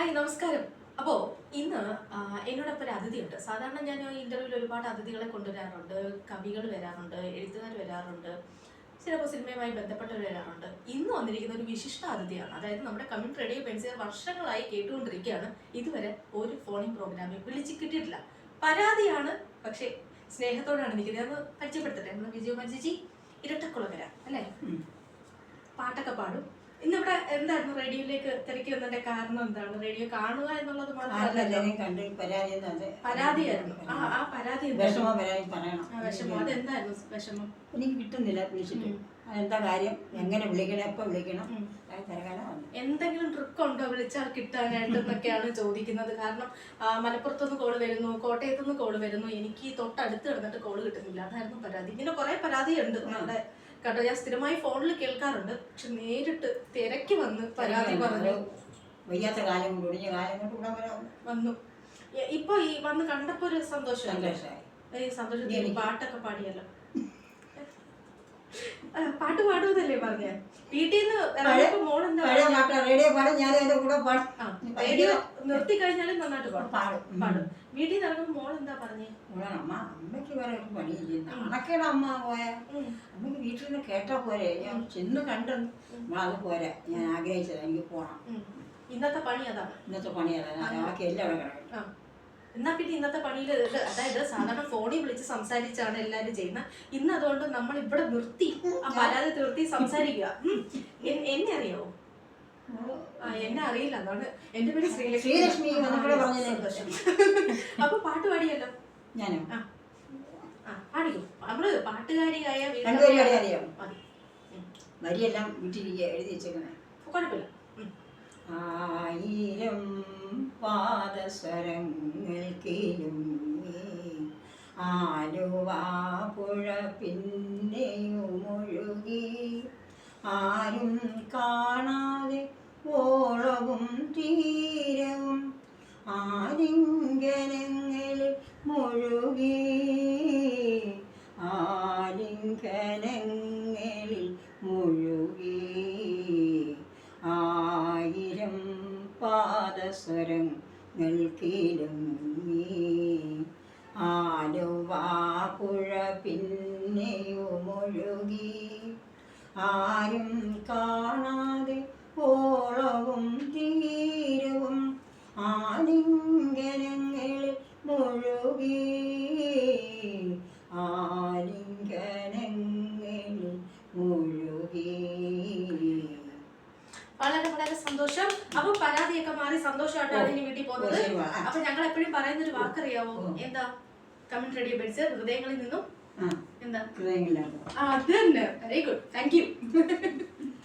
Hi നമസ്കാരം. അപ്പോൾ ഇന്ന് എന്നോടൊപ്പം ഒരു അതിഥിയുണ്ട്. സാധാരണ ഞാൻ ഇന്റർവ്യൂവിൽ ഒരുപാട് അതിഥികളെ കൊണ്ടുവരാറുണ്ട്. കവികൾ വരാറുണ്ട് എഴുത്തുകാർ വരാറുണ്ട്. ചിലപ്പോൾ സിനിമയുമായി ബന്ധപ്പെട്ടവർ വരാറുണ്ട്. ഇന്ന് വന്നിരിക്കുന്ന ഒരു വിശിഷ്ട അതിഥിയാണ്. അതായത് നമ്മുടെ കമ്മ്യൂണിറ്റി റേഡിയോ പെൻസിയർ വർഷങ്ങളായി കേട്ടുകൊണ്ടിരിക്കുകയാണ്. ഇതുവരെ ഒരു ഫോണിംഗ് പ്രോഗ്രാമിൽ വിളിച്ച് കിട്ടിയിട്ടില്ല. പരാതിയാണ് പക്ഷേ സ്നേഹത്തോടാണ് നിൽക്കുന്നത്. ഒന്ന് പരിചയപ്പെടുത്തട്ടെ? മജിജി ഇരട്ടക്കുളങ്ങര അല്ലേ? ഉം. പാട്ടൊക്കെ പാടും. ഇന്നിവിടെ എന്തായിരുന്നു റേഡിയോയിലേക്ക് തിരക്കി വന്നതിന്റെ കാരണം എന്താണ്? റേഡിയോ കാണുക എന്നുള്ളത് മാത്രമല്ല. ആരെല്ലാരെയും കണ്ട് പരാതി ഒന്നും അത് പരാതിയായിരുന്നു. ആ ആ പരാതി എന്തായിരുന്നു? വിഷമം പരാതി പറയണം. ആ വിഷമം. അതെന്തായിരുന്നു വിഷമം? എനിക്ക് കിട്ടുന്നില്ല വിളിച്ചിട്ട്. എന്താ കാര്യം? എങ്ങനെ വിളിക്കണം? എപ്പോ വിളിക്കണം? എന്തെങ്കിലും ട്രിക്ക് ഉണ്ടോ വിളിച്ചാൽ കിട്ടാനായിട്ട് എന്നൊക്കെയാണ് ചോദിക്കുന്നത്. കാരണം മലപ്പുറത്തുനിന്ന് കോൾ വരുന്നു കോട്ടയത്തുനിന്ന് കോൾ വരുന്നു. എനിക്ക് തൊട്ടടുത്ത് കിടന്നിട്ട് കോൾ കിട്ടുന്നില്ല. അതായിരുന്നു പരാതി. ഇങ്ങനെ കുറെ പരാതിയുണ്ട് നമ്മുടെ കേട്ടോ ഞാൻ സ്ഥിരമായി ഫോണിൽ കേൾക്കാറുണ്ട്. പക്ഷെ നേരിട്ട് തിരക്കി വന്ന് പരാതി പറഞ്ഞു വയ്യാത്ത കാലം കൊണ്ട് കാലം കൊണ്ട് വന്നു. ഇപ്പൊ ഈ വന്ന് കണ്ടപ്പോ ഒരു സന്തോഷം സന്തോഷമായി. സന്തോഷത്തിൽ പാട്ടൊക്കെ പാടിയല്ലോ. പാട്ട് പാടുമെന്നല്ലേ പറഞ്ഞ? വീട്ടിൽ നിന്ന് പാട്ട് റേഡിയോ പാടും ഞാൻ എന്റെ കൂടെ പാടും. റേഡിയോ നിർത്തി കഴിഞ്ഞാലും നന്നായിട്ട് പാടും. പാടും. പാടും. വീട്ടിൽ നിന്ന് ഇറങ്ങുമ്പോൾ മോൾ എന്താ പറഞ്ഞേ? ഇവിടെ അമ്മ അമ്മയ്ക്ക് വേറെ ഒരു പണിയില്ല. അണക്കേടെ അമ്മ പോയ? അമ്മയ്ക്ക് വീട്ടിൽ നിന്ന് കേട്ടാ പോരെ. ഞാൻ ചെന്ന് കണ്ടു നമ്മളത് പോരെ. ഞാൻ ആഗ്രഹിച്ചത് എനിക്ക് പോണം. ഇന്നത്തെ പണി അതാണ് ഇന്നത്തെ പണി അതാ. ബാക്കി എല്ലാം അവിടെ എന്നാ പിന്നെ ഇന്നത്തെ പണിയിൽ അതായത് സാധാരണ വിളിച്ച് സംസാരിച്ചാണ് എല്ലാരും ചെയ്യുന്നത്. ഇന്ന് അതുകൊണ്ട് നമ്മൾ ഇവിടെ നിർത്തി ആ പരാതി നിർത്തി സംസാരിക്കുക. എന്നെ അറിയാവോ? എന്നെ അറിയില്ല. അതാണ് എന്റെ പേര് ശ്രീലക്ഷ്മി. അപ്പൊ പാട്ട് പാടിയല്ലോ? ഞാനോ? പാടിക്കോ. നമ്മൾ പാട്ടുകാരിയായ അറിയാം. വരിയെല്ലാം വീട്ടിലിരിക്കുക എഴുതി കുഴപ്പമില്ല. ഉം. ആയിരം പാദസ്വരങ്ങൾ കേളുങ്ങി ആലുവാ പുഴ പിന്നെയുമൊഴുകി. ആരും കാണാതെ ഓളവും തീരവും ആലിംഗനങ്ങളിൽ മുഴുകി. ആലിംഗനങ്ങളിൽ മുഴുകി. ആയിരം പാദസ്വരങ്ങൾ കീലുങ്ങി ആലുവാ പുഴ പിന്നെയുമൊഴുകി ആരും കാണാതെ ഓളവും തീരവും ആലിംഗനങ്ങളിൽ മുഴുകി. ആലിംഗനങ്ങളിൽ മുഴുകി. വളരെ വളരെ സന്തോഷം. അപ്പൊ പരാതിയൊക്കെ മാറി സന്തോഷമായിട്ടാണ് ഇനി വീട്ടിൽ പോകുന്നത്. അപ്പൊ ഞങ്ങൾ എപ്പോഴും പറയുന്ന ഒരു വാക്കറിയാവോ. എന്താ? കമന്റ് റെഡി ബെഡ്സ് ഹൃദയങ്ങളിൽ നിന്നും എന്താ? ഹൃദയങ്ങളിലാണ്? ആ അത് തന്നെ. Very good thank you